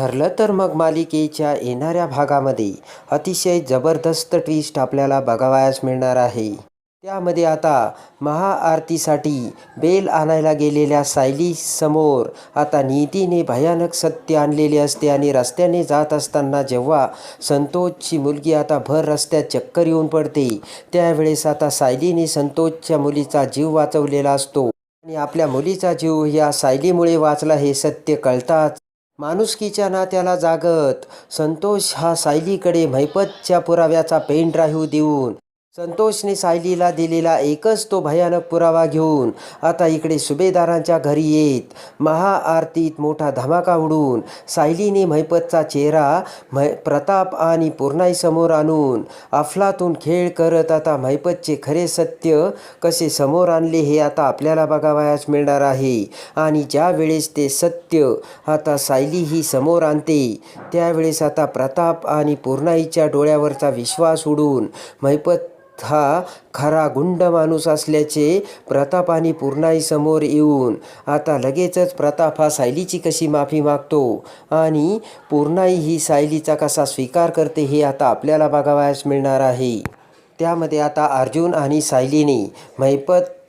ठरलं तर मग मालिकेच्या येणाऱ्या भागामध्ये अतिशय जबरदस्त ट्विस्ट आपल्याला बघावयास मिळणार आहे. त्यामध्ये आता महाआरतीसाठी बेल आणायला गेलेल्या सायलीसमोर आता नीतीने भयानक सत्य आणलेले असते आणि रस्त्याने जात असताना जेव्हा संतोषची मुलगी आता भर रस्त्यात चक्कर येऊन पडते त्यावेळेस आता सायलीने संतोषच्या मुलीचा जीव वाचवलेला असतो. आणि आपल्या मुलीचा जीव या सायलीमुळे वाचला हे सत्य कळताच माणुसकीच्या नात्याला जागत संतोष हा सायलीकडे मैपतच्या पुराव्याचा पेन ड्राईव्ह देऊन संतोषने सायलीला दिलेला एकच तो भयानक पुरावा घेऊन आता इकडे सुभेदारांच्या घरी येत. महाआरतीत मोठा धमाका उडून सायलीने मैपतचा चेहरा मै प्रताप आणि पूर्णाईसमोर आणून अफलातून खेळ करत आता मैपतचे खरे सत्य कसे समोर आणले हे आता आपल्याला बघावयास मिळणार आहे. आणि ज्या वेळेस ते सत्य आता सायली ही समोर आणते त्यावेळेस आता प्रताप आणि पूर्णाईच्या डोळ्यावरचा विश्वास उडून मैपत हा खरा गुंड माणूस असल्याचे प्रताप आणि पूर्णाई समोर येऊन आता लगेचच प्रताप हा सायलीची कशी माफी मागतो आणि पूर्णाई ही सायलीचा कसा स्वीकार करते हे आता आपल्याला बघावयास मिळणार आहे. त्यामध्ये आता अर्जुन आणि सायलीने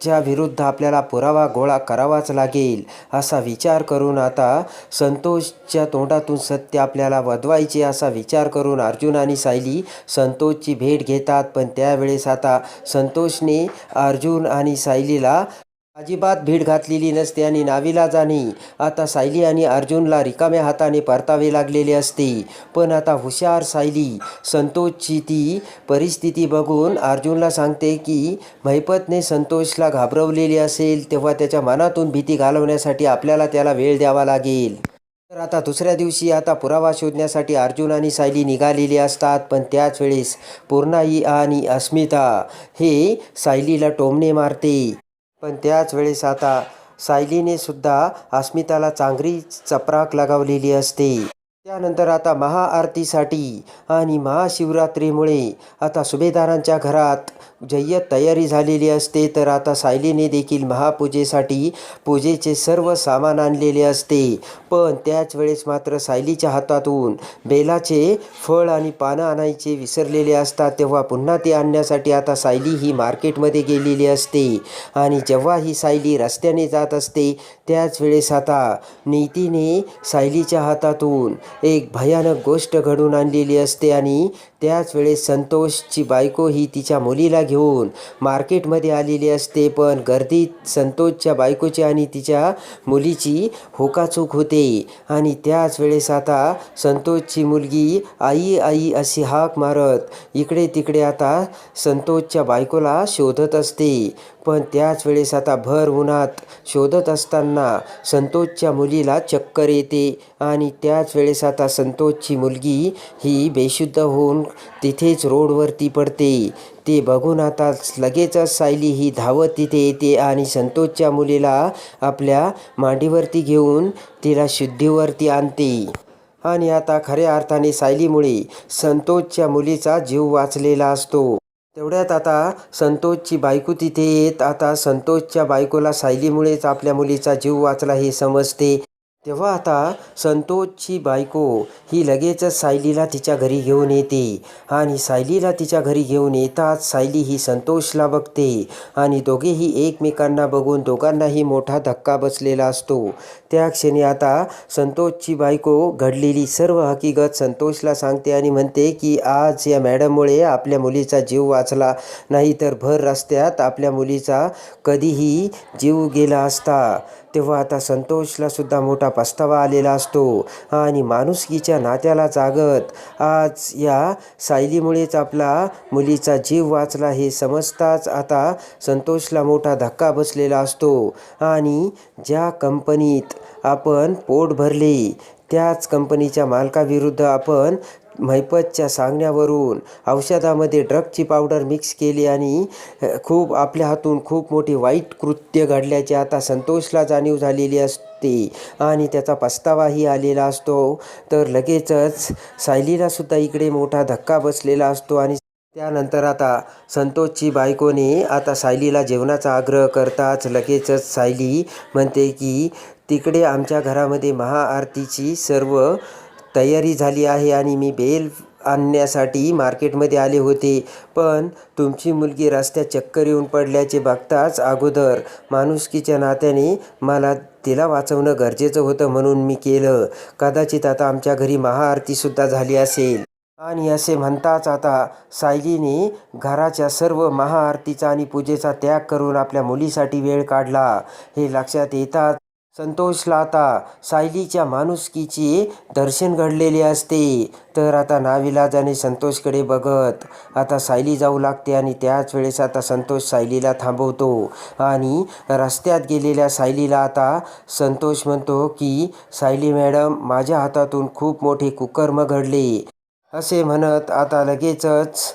मैपतच्या विरुद्ध आपल्याला पुरावा गोळा करावाच लागेल असा विचार करून आता संतोषच्या तोंडातून सत्य आपल्याला वधवायचे असा विचार करून अर्जुन आणि सायली संतोषची भेट घेतात. पण त्यावेळेस आता संतोषने अर्जुन आणि सायलीला अजिबात भीड घातलेली नसते आणि नावीला जाणे. आता सायली आणि अर्जुनला रिकाम्या हाताने परतावे लागलेले असते. पण आता हुशार सायली संतोषची ती परिस्थिती बघून अर्जुनला सांगते की महिपतने संतोषला घाबरवलेली असेल तेव्हा त्याच्या मनातून भीती घालवण्यासाठी आपल्याला त्याला वेळ द्यावा लागेल. तर आता दुसऱ्या दिवशी आता पुरावा शोधण्यासाठी अर्जुन आणि सायली निघालेली असतात पण त्याच वेळेस पूर्णाई आणि अस्मिता हे सायलीला टोमणे मारते. पण त्याच वेळेस आता सायलीने सुद्धा अस्मिताला चांगली चपराक लगावलेली असते. त्यानंतर आता महाआरतीसाठी आणि महाशिवरात्रीमुळे आता सुभेदारांच्या घरात जय्यत तयारी झालेली असते तर आता सायलीने देखील महापूजेसाठी पूजेचे सर्व सामान आणलेले असते. पण त्याच वेळेस मात्र सायलीच्या हातातून बेलाचे फळ आणि पानं आणायचे विसरलेले असतात तेव्हा पुन्हा ते आणण्यासाठी आता सायली ही मार्केटमध्ये गेलेली असते. आणि जेव्हा ही सायली रस्त्याने जात असते त्याच वेळेस आता नीतीने सायलीच्या हातातून एक भयानक गोष्ट घडून आणलेली असते आणि त्याच वेळेस संतोषची बायको ही तिच्या मुलीला घेऊन मार्केटमध्ये आलेली असते पण गर्दीत संतोषच्या बायकोची आणि तिच्या मुलीची होकाचूक होते. आणि त्याच वेळेस आता संतोषची मुलगी आई आई अशी हाक मारत इकडे तिकडे आता संतोषच्या बायकोला शोधत असते. पण त्याच वेळेस आता भर उन्हात शोधत असताना संतोषच्या मुलीला चक्कर येते आणि त्याच वेळेस आता संतोषची मुलगी ही बेशुद्ध होऊन तिथेच रोडवरती पडते. ते बघून आता लगेचच सायली ही धावत तिथे येते आणि संतोषच्या मुलीला आपल्या मांडीवरती घेऊन तिला शुद्धीवरती आणते. आणि आता खऱ्या अर्थाने सायलीमुळे संतोषच्या मुलीचा जीव वाचलेला असतो. तेवढ्यात आता संतोषची बायको तिथे येत. आता संतोषच्या बायकोला सायलीमुळेच आपल्या मुलीचा जीव वाचला हे समजते. तेव्हा आता संतोषची बायको ही लगेचच सायलीला तिच्या घरी घेऊन येते आणि सायलीला तिच्या घरी घेऊन येताच सायली ही संतोषला बघते आणि दोघेही एकमेकांना बघून दोघांनाही मोठा धक्का बसलेला असतो. त्या क्षणी आता संतोषची बायको घडलेली सर्व हकीकत संतोषला सांगते आणि म्हणते की आज या मॅडममुळे आपल्या मुलीचा जीव वाचला. नाही तर भर रस्त्यात आपल्या मुलीचा कधीही जीव गेला असता. तेव्हा आता संतोषला सुद्धा मोठा पस्तावा आलेला असतो आणि माणुसकीच्या नात्याला जागत. आज या सायलीमुळेच आपला मुलीचा जीव वाचला हे समजताच आता संतोषला मोठा धक्का बसलेला असतो. आणि ज्या कंपनीत आपण पोट भरले त्याच कंपनीच्या मालकाविरुद्ध आपण मैपतच्या सांगण्यावरून औषधामध्ये ड्रगची पावडर मिक्स केली आणि खूप आपल्या हातून खूप मोठी वाईट कृत्य घडल्याची आता संतोषला जाणीव झालेली असते आणि त्याचा पस्तावाही आलेला असतो. तर लगेचच सायलीलासुद्धा इकडे मोठा धक्का बसलेला असतो आणि त्यानंतर आता संतोषची बायकोने आता सायलीला जेवणाचा आग्रह करताच लगेचच सायली म्हणते की तिकडे आमच्या घरामध्ये महाआरतीची सर्व तयारी झाली आहे आणि मी बेल आणण्यासाठी मार्केटमध्ये आले होते. पण तुमची मुलगी रस्त्यात चक्कर येऊन पडल्याचे बघताच अगोदर माणुसकीच्या नात्याने मला तिला वाचवणं गरजेचं होतं म्हणून मी केलं. कदाचित आता आमच्या घरी महाआरतीसुद्धा झाली असेल. आणि असे म्हणताच आता सायलीने घराच्या सर्व महाआरतीचा आणि पूजेचा त्याग करून आपल्या मुलीसाठी वेळ काढला. हे लक्षात येतात संतोषला आता सायलीच्या माणुसकीचे दर्शन घडलेले असते. तर आता नाविलाजाने संतोषकडे बघत आता सायली जाऊ लागते आणि त्याच वेळेस आता संतोष सायलीला थांबवतो. आणि रस्त्यात गेलेल्या सायलीला आता संतोष म्हणतो की सायली मॅडम माझ्या हातातून खूप मोठे कुकर्म घडले. असे म्हणत आता लगेचच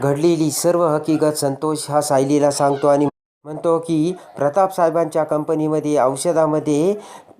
घडलेली सर्व हकीकत संतोष हा सायलीला सांगतो आणि म्हणतो की प्रताप साहेबांच्या कंपनीमध्ये औषधामध्ये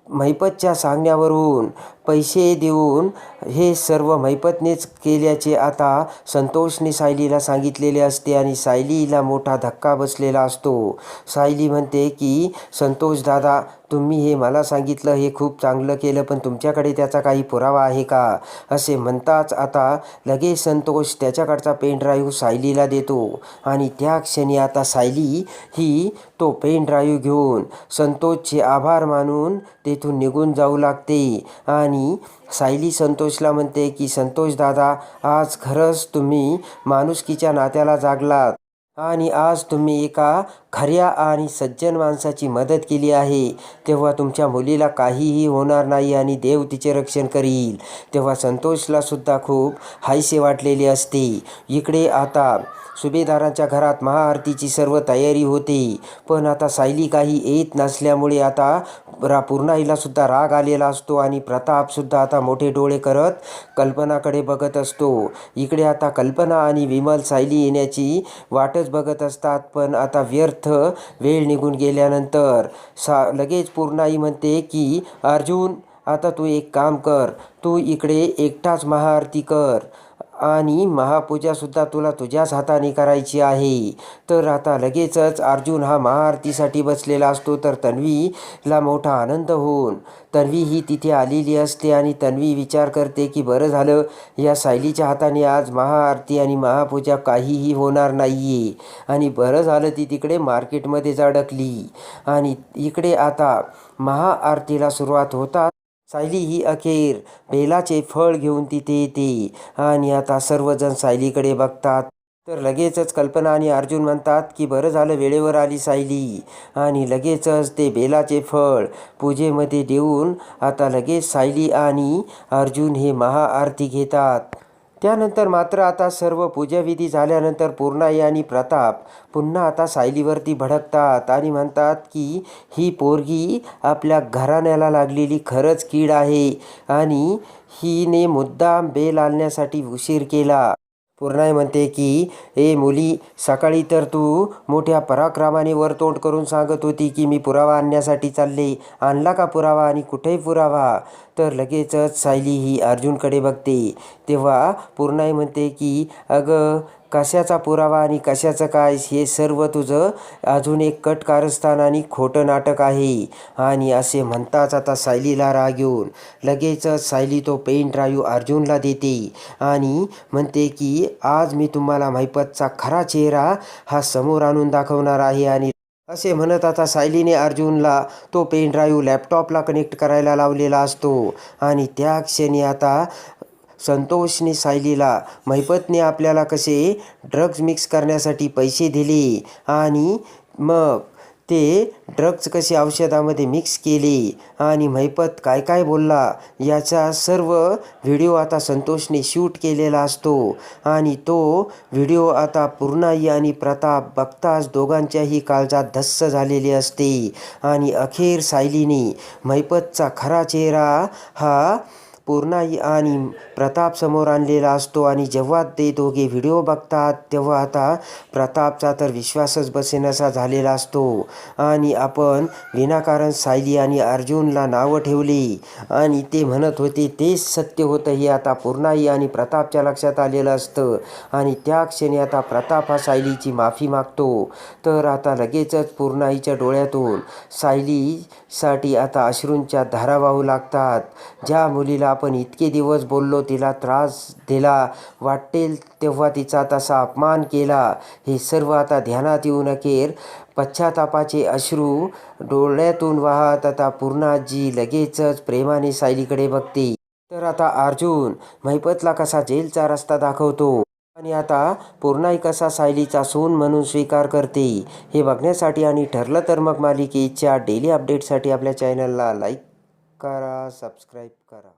महिपतच्या सांगण्यावरून पैसे देऊन हे सर्व मैपतनेच केल्याचे आता संतोषने सायलीला सांगितलेले असते आणि सायलीला मोठा धक्का बसलेला असतो. सायली म्हणते की संतोष दादा तुम्ही हे मला सांगितलं हे खूप चांगलं केलं पण तुमच्याकडे त्याचा काही पुरावा आहे का? असे म्हणताच आता लगेच संतोष त्याच्याकडचा पेन ड्राईव्ह सायलीला देतो. आणि त्या क्षणी आता सायली ही तो पेन ड्राईव्ह घेऊन संतोषचे आभार मानून तेथून निघून जाऊ लागते. आणि सायली संतोषला म्हणते की संतोष दादा आज खरंच तुम्ही माणुसकीच्या नात्याला जागलात. आणि आज तुम्ही एका खऱ्या आणि सज्जन माणसाची मदत केली आहे. तेव्हा तुमच्या मुलीला काहीही होणार नाही आणि देव तिचे रक्षण करील. तेव्हा संतोषला सुद्धा खूप हायसे वाटलेले असते. इकडे आता सुभेदारांच्या घरात महाआरतीची सर्व तयारी होते. पण आता सायली काही येत नसल्यामुळे आता रा पूर्णाईला सुद्धा राग आलेला असतो आणि प्रतापसुद्धा आता मोठे डोळे करत कल्पनाकडे बघत असतो. इकडे आता कल्पना आणि विमल सायली येण्याची वाटच बघत असतात पण आता व्यर्थ वेळ निघून गेल्यानंतर सा लगेच पूर्णाई म्हणते की अर्जुन आता तू एक काम कर तू इकडे एकटाच महाआरती कर. आणि महापूजासुद्धा तुला तुझ्याच हाताने करायची आहे. तर आता लगेचच अर्जुन हा महाआरतीसाठी बसलेला असतो तर तन्वीला मोठा आनंद होऊन तन्वी ही तिथे आलेली असते आणि तन्वी विचार करते की बरं झालं या सायलीच्या हाताने आज महाआरती आणि महापूजा काहीही होणार नाही आहे आणि बरं झालं ती तिकडे मार्केटमध्येच अडकली आणि इकडे आता महाआरतीला सुरुवात होतात सायली ही अखेर बेलाचे फळ घेऊन तिथे येते. आणि आता सर्वजण सायलीकडे बघतात. तर लगेचच कल्पना आणि अर्जुन म्हणतात की बरं झालं वेळेवर आली सायली. आणि लगेचच ते बेलाचे फळ पूजेमध्ये देऊन आता लगेच सायली आणि अर्जुन हे महाआरती घेतात. त्यानंतर मात्र आता सर्व पूजाविधी झाल्यानंतर पूर्णाई आणि प्रताप पुन्हा आता सायलीवरती भडकतात आणि म्हणतात की ही पोरगी आपल्या घराण्याला लागलेली खरंच कीड आहे आणि हिने मुद्दाम बेल आणण्यासाठी उशीर केला. पूर्णाई म्हणते की ए मुली सकाळी तर तू मोठ्या पराक्रमाने वरतोंड करून सांगत होती की मी पुरावा आणण्यासाठी चालले. आणला का पुरावा आणि कुठेही पुरावा? तर लगेचच सायली ही अर्जुनकडे बघते. तेव्हा पूर्णाई म्हणते की अगं कशाचा पुरावा आणि कशाचं काय? हे सर्व तुझं अजून एक कट कारस्थान आणि खोटं नाटक आहे. आणि असे म्हणताच आता सायलीला राग येऊन लगेचच सायली तो पेन ड्राईव्ह अर्जुनला देते आणि म्हणते की आज मी तुम्हाला महिपतचा खरा चेहरा हा समोर आणून दाखवणार आहे आणि असे म्हणत आता सायलीने अर्जुनला तो पेन ड्राईव्ह लॅपटॉपला कनेक्ट करायला लावलेला असतो. आणि त्या क्षणी आता संतोषने सायलीला महिपतने आपल्याला कसे ड्रग्ज मिक्स करण्यासाठी पैसे दिले आणि मग ते ड्रग्ज कसे औषधामध्ये मिक्स केले आणि महिपत काय काय बोलला याचा सर्व व्हिडिओ आता संतोषने शूट केलेला असतो. आणि तो व्हिडिओ आता पूर्णाई आणि प्रताप बघताच दोघांच्याही काळजात धस्स झालेले असते. आणि अखेर सायलीने महिपतचा खरा चेहरा हा पूर्णाई आणि प्रताप समोर आणलेला असतो आणि जेव्हा ते दोघे व्हिडिओ बघतात तेव्हा आता प्रतापचा तर विश्वासच बसेनासा झालेला असतो. आणि आपण विनाकारण सायली आणि अर्जुनला नावं ठेवली. आणि ते म्हणत होते तेच सत्य होतं हे आता पूर्णाई आणि प्रतापच्या लक्षात आलेलं असतं. आणि त्या क्षणी आता प्रताप हा सायलीची माफी मागतो. तर आता लगेचच पूर्णाईच्या डोळ्यातून सायलीसाठी आता अश्रूंच्या धारा वाहू लागतात. ज्या मुलीला आपण इतके दिवस बोललो तिला त्रास दिला वाटेल तेव्हा तिचा तसा अपमान केला. हे सर्व आता ध्यानात येऊन अखेर पश्चातापाचे अश्रू डोळ्यातून वाहत आता पूर्णाजी लगेचच प्रेमाने सायलीकडे बघते. तर आता अर्जुन महिपतला कसा जेलचा रस्ता दाखवतो? आणि आता पूर्णाई कसा सायलीचा सून म्हणून स्वीकार करते? हे बघण्यासाठी आणि ठरलं तर मग मालिकेच्या डेली अपडेटसाठी आपल्या चॅनलला लाईक करा सबस्क्राईब करा.